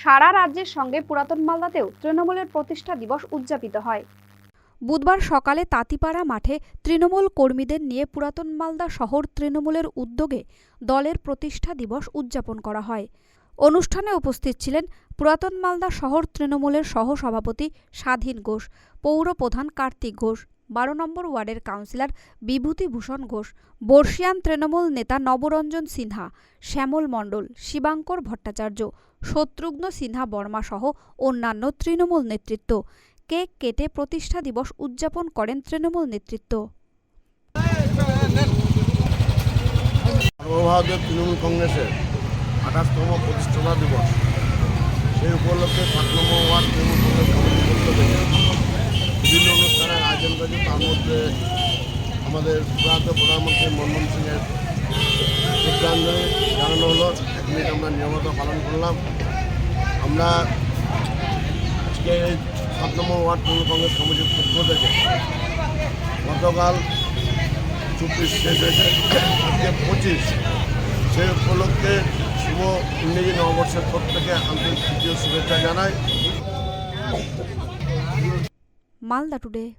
সারা রাজ্যের সঙ্গে পুরাতন মালদাতেও তৃণমূলের প্রতিষ্ঠা দিবস উদযাপিত হয়। বুধবার সকালে তাঁতিপাড়া মাঠে তৃণমূল কর্মীদের নিয়ে পুরাতন মালদা শহর তৃণমূলের উদ্যোগে দলের প্রতিষ্ঠা দিবস উদযাপন করা হয়। অনুষ্ঠানে উপস্থিত ছিলেন পুরাতন মালদা শহর তৃণমূলের সহসভাপতি স্বাধীন ঘোষ, পৌর প্রধান কার্তিক ঘোষ, বারো নম্বর ওয়ার্ডের কাউন্সিলর বিভূতিভূষণ ঘোষ, বর্ষিয়ান তৃণমূল নেতা নবরঞ্জন সিনহা, শ্যামল মণ্ডল, শিবাঙ্কর ভট্টাচার্য, শত্রুঘ্ন সিনহা বর্মা সহ অন্যান্য তৃণমূল নেতৃত্ব। কেক কেটে প্রতিষ্ঠা দিবস উদযাপন করেন তৃণমূল নেতৃত্ব। তৃণমূল কংগ্রেসের আঠাশতম প্রতিষ্ঠাতা দিবস। সেই উপলক্ষে সাত নম্বর ওয়ার্ড তৃণমূল কমিটির পক্ষ থেকে বিভিন্ন অনুষ্ঠানের আয়োজন করেছে। তার মধ্যে আমাদের প্রয়াত প্রধানমন্ত্রী মনমোহন সিংয়ের শ্রদ্ধাঞ্জলি জানানো হলো, এক মিনিট আমরা নিয়মিত পালন করলাম। আমরা আজকে এই সাত নম্বর ওয়ার্ড তৃণমূল কংগ্রেস কমিটির পক্ষ থেকে গতকাল চব্বিশ, শেষ হয়েছে, আজকে পঁচিশ। সেই উপলক্ষে শুভ ইংরেজি নববর্ষের প্রত্যেকে আন্তরিক তৃতীয় শুভেচ্ছা জানাই। মালদা টুডে।